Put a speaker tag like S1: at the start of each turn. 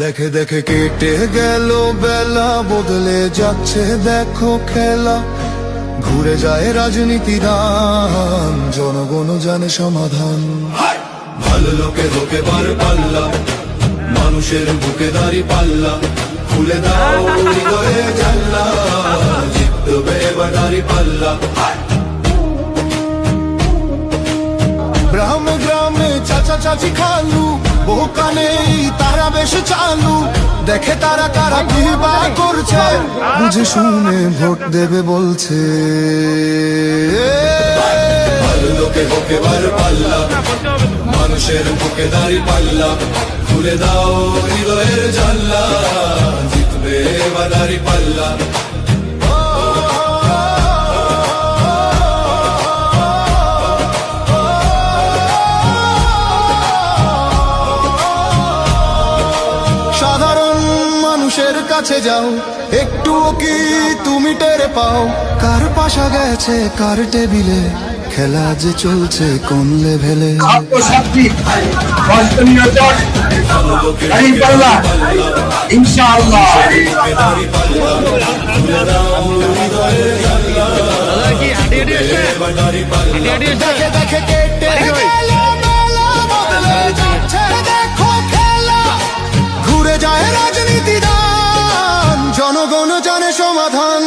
S1: দেখে দেখে কেটে গেল বেলা বদলে যাচ্ছে দেখো খেলা। ঘুরে যায় রাজনীতি রান জনগণ জানে সমাধান। ভালো লোকে ধোকে বার পাল্লা মানুষের বুকে দাঁড়ি পাল্লা। খুলে দাও হৃদয়ে জানলা জিতবে এবার দাঁড়ি পাল্লা। গ্রামে গ্রামে চাচা চাচি খালু বহু কানে তারা বেশ চালু। দেখে তারা কারা কি বা করছে। বুঝে শুনে ভোট দেবে বলছে। লোকে হোকে বার পাল্লা। মানুষের বুকে দাঁড়ি পাল্লা। খুলে দাও হৃদয়ের জানলা জিতবে এবার পাল্লা। মানুষের কাছে যাও। একটু কি তুমি টেরে পাও? কার পাশা গেছে কার টেবিলে? খেলা যে চলছে কোন লেভেলে
S2: ইনশাআল্লাহ।
S1: দেখে দেখে জানে সমাধান